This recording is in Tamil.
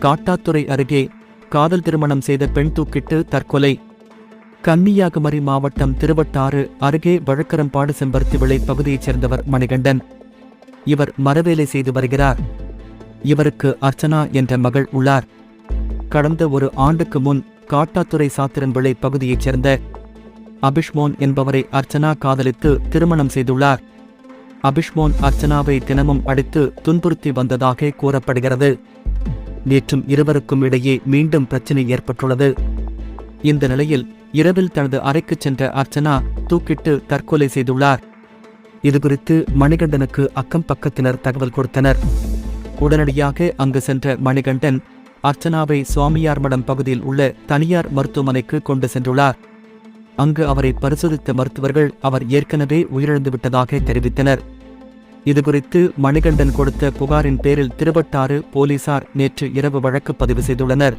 காட்டாத்துறை அருகே காதல் திருமணம் செய்த பெண் தூக்கிட்டு தற்கொலை. கன்னியாகுமரி மாவட்டம் திருவட்டாறு அருகே வழக்கரம்பாடு செம்பருத்தி விளை பகுதியைச் சேர்ந்தவர் மணிகண்டன். இவர் மரவேலை செய்து வருகிறார். இவருக்கு அர்ச்சனா என்ற மகள் உள்ளார். கடந்த ஒரு ஆண்டுக்கு முன் காட்டாத்துறை சாத்திரன் விளை பகுதியைச் சேர்ந்த அபிஷ்மோன் என்பவரை அர்ச்சனா காதலித்து திருமணம் செய்துள்ளார். அபிஷ்மோன் அர்ச்சனாவை தினமும் அடித்து துன்புறுத்தி வந்ததாக கூறப்படுகிறது. நேற்றும் இருவருக்கும் இடையே மீண்டும் பிரச்சனை ஏற்பட்டுள்ளது. இந்த நிலையில் இரவில் தனது அறைக்கு சென்ற அர்ச்சனா தூக்கிட்டு தற்கொலை செய்துள்ளார். இதுகுறித்து மணிகண்டனுக்கு அக்கம் பக்கத்தினர் தகவல் கொடுத்தனர். உடனடியாக அங்கு சென்ற மணிகண்டன் அர்ச்சனாவை சுவாமியார் மடம் பகுதியில் உள்ள தனியார் மருத்துவமனைக்கு கொண்டு சென்றுள்ளார். அங்கு அவரை பரிசோதித்த மருத்துவர்கள் அவர் ஏற்கனவே உயிரிழந்து விட்டதாக தெரிவித்தனர். இதுகுறித்து மணிகண்டன் கொடுத்த புகாரின் பேரில் திருவட்டாறு போலீசார் நேற்று இரவு வழக்கு பதிவு செய்துள்ளனர்.